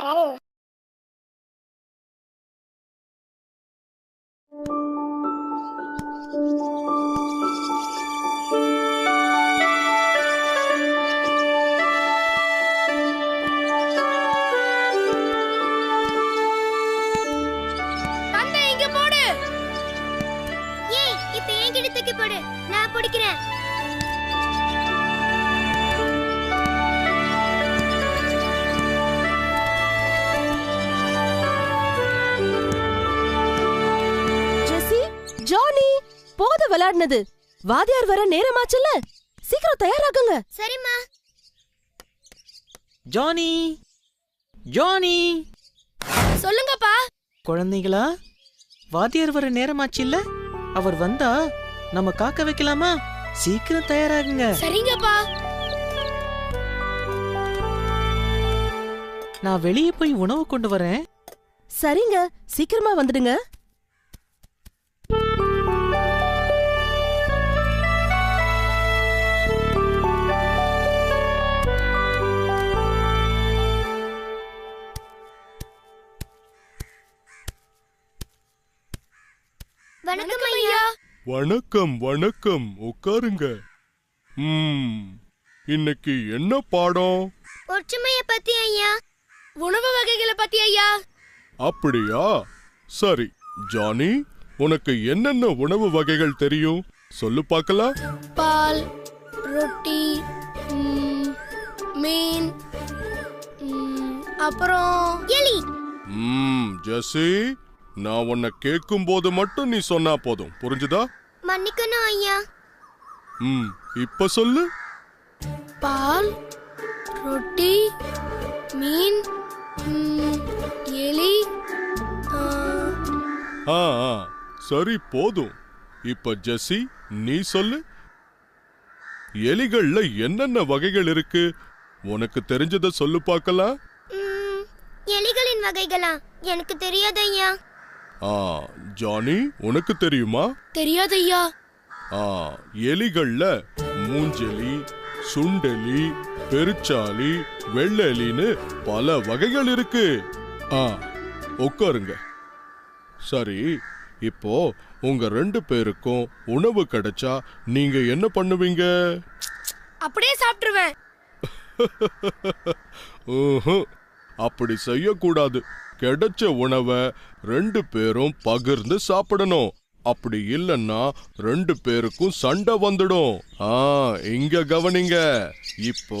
குரல் போடு. ஏய் போடு. நான் பிடிக்கிறேன் விளையாடினது. வாதியார் வர நேரமாச்சுல்ல? சீக்கிரம் தயாராகுங்க. சரிம்மா. Johnny Johnny. சொல்லுங்கப்பா. குழந்தைகளா வாத்தியார் வர நேரமாச்சு இல்ல அவர் வந்தா நம்ம காக்க வைக்கலாமா? சீக்கிரம் தயாராகுங்க. சரிங்கப்பா. நான் வெளியே போய் உணவு கொண்டு வரேன். சரிங்க சீக்கிரமா வந்துடுங்க. வணக்கம் ஐயா. வணக்கம் வணக்கம். உட்காருங்க. ம். இன்னைக்கு என்ன பாடம்? ஒற்றுமைய பத்தி ஐயா. உணவு வகைகளை பத்தி ஐயா. அப்படியா? சரி ஜானி உனக்கு என்னென்ன உணவு வகைகள் தெரியும்? சொல்லு பார்க்கலாம். பால் ரொட்டி மீன் ம், அப்புறம் எலி ம் ஜெசி. நான் உன்னை கேட்கும் போது மட்டும் நீ சொன்னா போதும். புரிஞ்சுதா? மன்னிக்கணும் ஐயா. ம் இப்ப சொல்லு. பால் ரொட்டி மீன் ம், எலி ஆ, ஆ ஆ சரி போதும். இப்ப ஜெசி நீ சொல்லு. எலிகள்ல என்னென்ன வகைகள் இருக்கு? உனக்கு தெரிஞ்சத சொல்லு பார்க்கலாம். ம், எலிகளின் வகைகளா? எனக்கு தெரியாது ஐயா. ஆ ஜானி உனக்கு தெரியுமா? தெரியாது ஐயா ஆ எலிகள்ல மூஞ்செலி சுண்டெலி பெருச்சாலி வெள்ளெலின்னு பல வகைகள் இருக்கு. ஆ உட்காருங்க சரி இப்போ உங்க ரெண்டு பேருக்கும் உணவு கிடைச்சா நீங்க என்ன பண்ணுவீங்க? அப்படியே சாப்பிட்டுருவேன். அப்படி செய்யக்கூடாது. கிடைச்ச உணவை ரெண்டு பேரும் பகிர்ந்து சாப்பிடணும். அப்படி இல்லைன்னா ரெண்டு பேருக்கும் சண்டை வந்துடும். ஆ இங்க கவனிங்க. இப்போ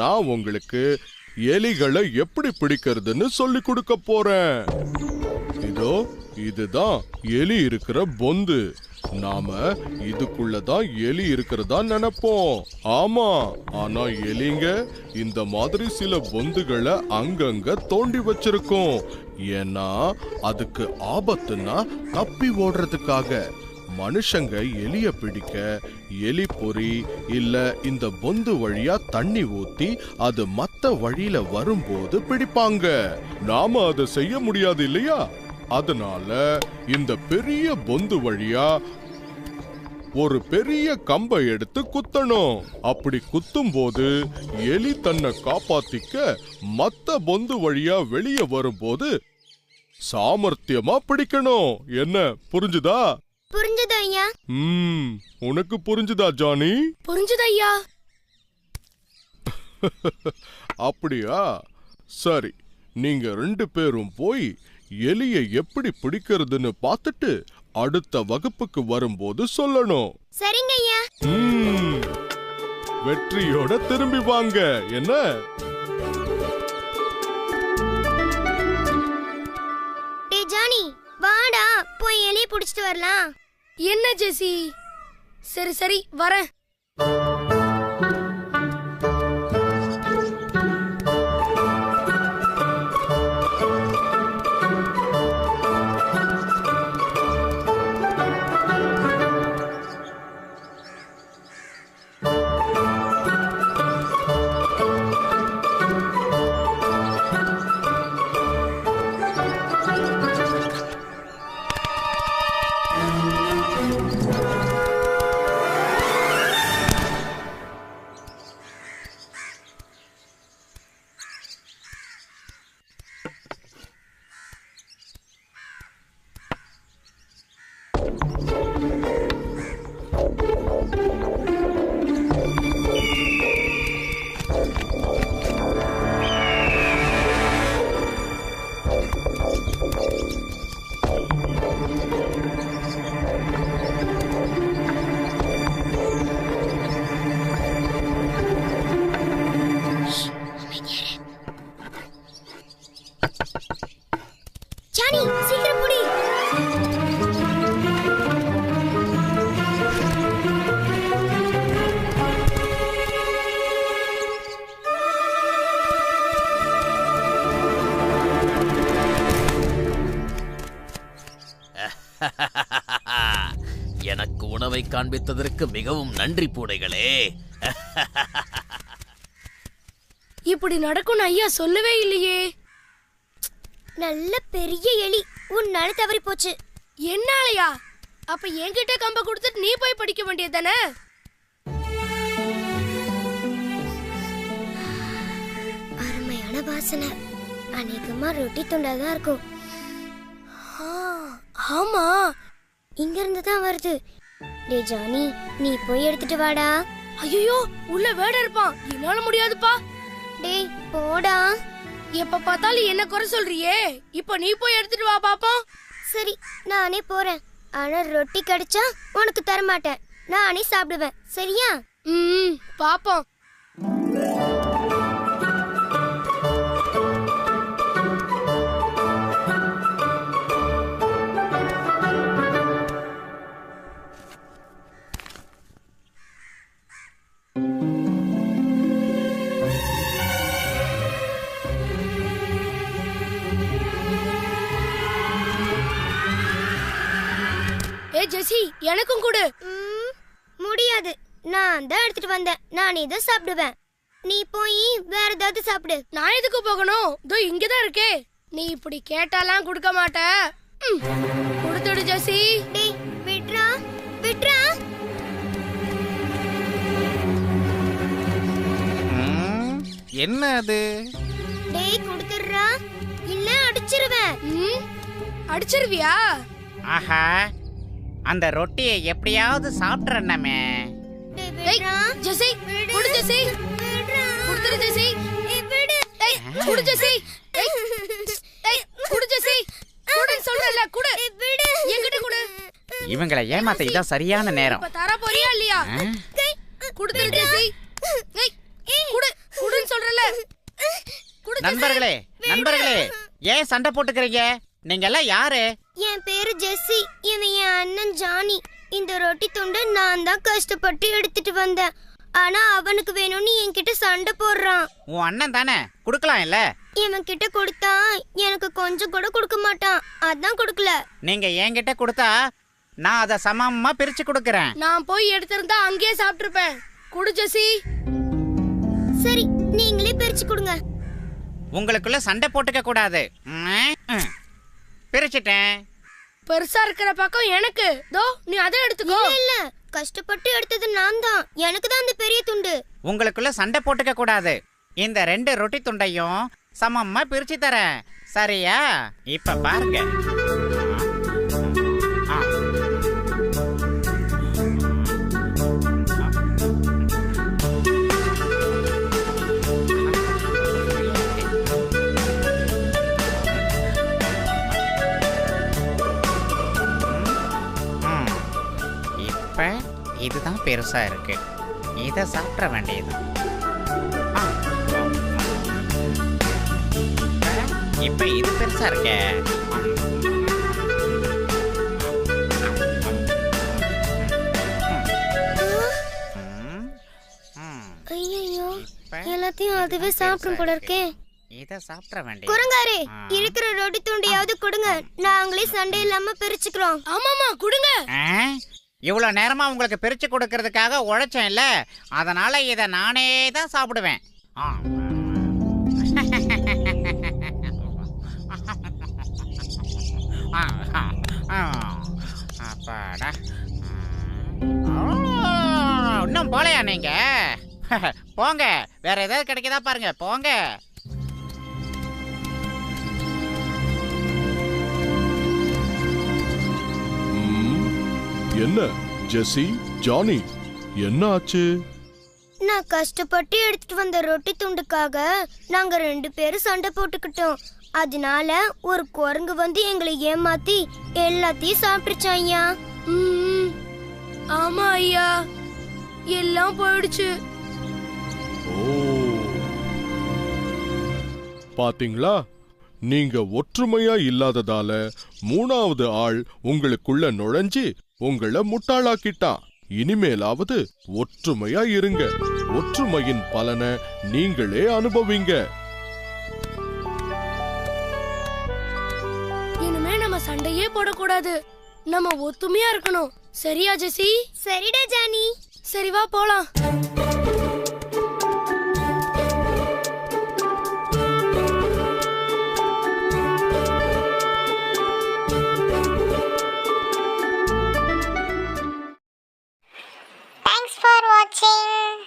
நான் உங்களுக்கு எலிகளை எப்படி பிடிக்கிறதுன்னு சொல்லி கொடுக்க போறேன். இதோ இதுதான் எலி இருக்கிற பொந்து. நாம இதுக்குள்ளதான் எலி இருக்கிறதா நினைப்போம். ஆமா ஆனா எலிங்க இந்த மாதிரி சில பொந்துகளை அங்கங்க தோண்டி வச்சிருக்கோம். ஏன்னா அதுக்கு ஆபத்துன்னா தப்பி ஓடுறதுக்காக. மனுஷங்க எலிய பிடிக்க எலி பொறி இல்ல இந்த பொந்து வழியா தண்ணி ஊத்தி அது மத்த வழியில வரும்போது பிடிப்பாங்க. நாம அதை செய்ய முடியாது இல்லையா? அதனால இந்த பெரிய பொந்து வழியா ஒரு பெரிய கம்பை எடுத்து குத்தணும். அப்படி குத்தும் போது எலி தன்னை காப்பாத்திக்க மத்த பொந்து வழியா வெளியே வரும்போது சாமர்த்தியமா பிடிக்கணும். என்ன புரிஞ்சுதா? புரிஞ்சது ஐயா? ம் உனக்கு புரிஞ்சுதா ஜானி? புரிஞ்சுது ஐயா? அப்படியா? சரி நீங்க ரெண்டு பேரும் போய் எலியை எப்படி பிடிக்கிறதுன்னு பார்த்துட்டு அடுத்த வகுப்புக்கு வரும்போது சொல்லணும். சரிங்க ஐயா ம், வெற்றியோட திரும்பி வாங்க. என்ன? டே ஜானி வாடா. போய் எலிய புடிச்சிட்டு வரலாம். என்ன ஜெசி? சரி சரி வரேன். காண்பித்ததற்கு மிகவும் நன்றி பூனைகளே இப்படி நடக்கும்னு ஐயா சொல்லவே இல்லையே. நல்ல பெரிய எலி. உன்னால தவறி போச்சு. என்னாலயா அப்ப என்கிட்ட கம்ப கொடுத்துட்டு நீ போய் படிக்க வேண்டியதானே அருமையான வாசனை. அநேகமா ரொட்டி துண்டா தான் இருக்கும் ஆமா. இங்க இருந்து தான் வருது. டே ஜானி நீ போய் எடுத்துட்டு வாடா. ஐயோ உள்ள வேட இருப்பான். என்னால முடியாதுப்பா. டேய் போடா. எப்ப பார்த்தாலும் என்ன குறை சொல்றியே? இப்ப நீ போய் எடுத்துட்டு வா பாப்போம். சரி நானே போறேன். ஆனா ரொட்டி கிடைச்சா உனக்கு தர மாட்டேன் நானே சாப்பிடுவேன். சரியா? ம் பாப்போம். ஜெசி எனக்கும் கொடு. ம், முடியாது. நான் தான் எடுத்துட்டு வந்தேன். நானே தான் சாப்பிடுவேன். நீ போய் வேற ஏதாவது சாப்பிடு. நான் எதுக்கு போகணும்? இதோ இங்கதான் இருக்கே. நீ இப்படி கேட்டாலாம் கொடுக்க மாட்ட. ம், கொடுத்துடு ஜெசி. டேய் விட்றா. ம், என்ன அது? டேய் கொடுத்துடுறா. இல்ல அடிச்சிருவேன். ம், அடிச்சிருவியா? ஆஹா அந்த ரொட்டியை எப்படியாவது விட்றா ஜெசி குடு ஜெசி. விட்றா கொடுத்துடு ஜெசி குடு ஜெசி. குடு ஜெசி. குடுன்னு சொல்றல குடு. என்கிட்ட குடு. இவங்களை ஏமாத்த இதான் சரியான நேரம். இப்ப தர போறியா இல்லையா? ஆ? கொடுத்துடு ஜெசி. குடு குடுன்னு சொல்றல குடு. நண்பர்களே நண்பர்களே ஏன் சண்டை போட்டுக்கிறீங்க? நீங்க எல்லாம் யாரு? என் பேரு ஜெஸ்ஸி. இவன் என் அண்ணன் ஜானி. இந்த ரொட்டி துண்டு நான் தான் கஷ்டப்பட்டு எடுத்துட்டு வந்தேன். ஆனா அவனுக்கு வேணும்னு என்கிட்ட சண்டை போடுறான். உன் அண்ணன் தானே? கொடுக்கலாம் இல்ல? இவன் கிட்ட கொடுத்தா எனக்கு கொஞ்சம் கூட கொடுக்க மாட்டான். அதான் கொடுக்கல. நீங்க என்கிட்ட கொடுத்தா நான் அதை சமமா பிரிச்சு கொடுக்கறேன். நான் போய் எடுத்திருந்தா அங்கேயே சாப்பிட்டிருப்பேன். குடு ஜெசி சரி நீங்களே பிரிச்சு கொடுங்க. உங்களுக்குள்ள சண்டை போட்டுக்க கூடாது. பிரிச்சுட்டேன் பெருசா இருக்கிற பக்கம் எனக்கு. தோ நீ அதை எடுத்துக்கோ. இல்ல இல்ல. கஷ்டப்பட்டு எடுத்தது நான் தான். எனக்கு தான் அந்த பெரிய துண்டு. உங்களுக்குள்ள சண்டை போட்டுக்க கூடாது. இந்த ரெண்டு ரொட்டி துண்டையும் சமமா பிரிச்சு தரேன். சரியா? இப்ப பாருங்க. இப்ப இதுதான் பெருசா இருக்கு. இதை சாப்பிட வேண்டியது. இப்ப இது பெருசா இருக்கே. எல்லாத்தையும் அதுவே சாப்பிடும் போல இருக்கே இதை சாப்பிட வேண்டியது. குரங்காரே. இருக்கிற ரொட்டி துண்டையாவது கொடுங்க. நாங்களே சண்டை இல்லாம பிரிச்சுக்கிறோம். ஆமாமா குடுங்க. இவ்வளோ நேரமாக உங்களுக்கு பிரித்து கொடுக்கறதுக்காக உழைச்சேன் இல்லை அதனால் இதை நானே தான் சாப்பிடுவேன். ஆ. அப்பாடா. இன்னும் போலையா நீங்க? போங்க. வேற ஏதாவது கிடைக்குதா பாருங்க. போங்க. என்ன? ஜெசி ஜானி என்ன ஆச்சு? நான் கஷ்டப்பட்டு எடுத்துட்டு வந்த ரொட்டி துண்டுக்காக நாங்க ரெண்டு பேரும் சண்டை போட்டுக்கிட்டோம். அதனால ஒரு குரங்கு வந்து எங்களை ஏமாத்தி எல்லாத்தையும் சாப்பிட்டுச்சான் ஐயா. ம், ஆமா ஐயா. எல்லாம் போயிடுச்சு. பாத்தீங்களா? நீங்க ஒற்றுமையா இல்லாததால மூணாவது ஆள் உங்களுக்குள்ள நுழைஞ்சு உங்களை முட்டாளாக்கிட்டான் இனிமேலாவது ஒற்றுமையா இருங்க. ஒற்றுமையின் பலனை நீங்களே அனுபவிங்க. இனிமே நம்ம சண்டையே போடக்கூடாது. நம்ம ஒத்துமையா இருக்கணும். சரியா ஜெசி? சரிடா ஜானி. சரி வா போலாம். 亲。